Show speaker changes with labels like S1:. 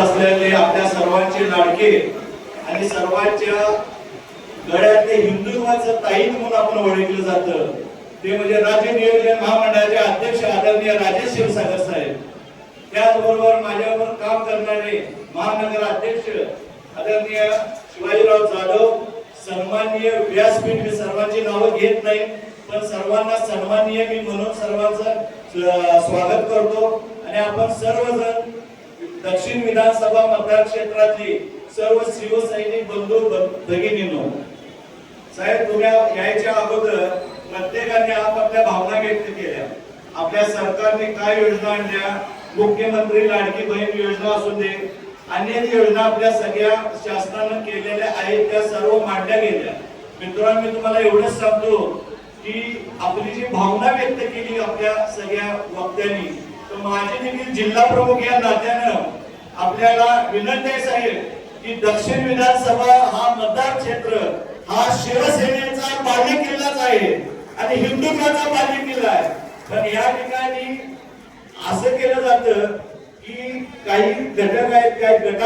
S1: असलेले आपल्या सर्वांचे लाडके आणि सर्वांच्या गळ्यातले हिंदुत्वाचं ताई म्हणून आपण ओळखलं जातं. ते म्हणजे राज्य नियोजन महामंडळाचे अध्यक्ष आदरणीय राजेश क्षीरसागर साहेब. त्याचबरोबर माझ्यावर काम करणारे महानगर अध्यक्ष आदरणीय शिवाजीराव जाधव सन्माननीय व्यासपीठ मी सर्वांची नावं घेत नाही पण सर्वांना सन्माननीय मी म्हणून सर्वांचं स्वागत करतो. आणि आपण सर्वजण दक्षिण विधानसभा मतदारक्षेत्रातली सर्व शिवसैनिक बंधू भ- भगिनींनो साहेब तुम्ही यायच्या अगोदर प्रत्येकाने आपापल्या भावना व्यक्त केल्या. आपल्या सरकारने काय योजना आणल्या? मुख्यमंत्री लाडकी बहीण योजना असू दे अनेक योजना आपल्या सगळ्या शासनानं केलेल्या आहेत त्या सर्व मांडल्या गेल्या. मित्रांनो मी तुम्हाला एवढंच सांगतो की आपली जी भावना व्यक्त केली आपल्या सगळ्या वक्त्यांनी तर माझे देखील जिल्हा प्रमुख या नात्यानं आपल्याला विनंती आहे साहेब की दक्षिण विधानसभा हा मतदार क्षेत्र हा शिवसेनेचा बाल्य किल्लाच आहे आणि हिंदुत्वाचा बाल्य किल्ला आहे. पण या ठिकाणी असं केलं जातं की काही घटक आहेत काही घटक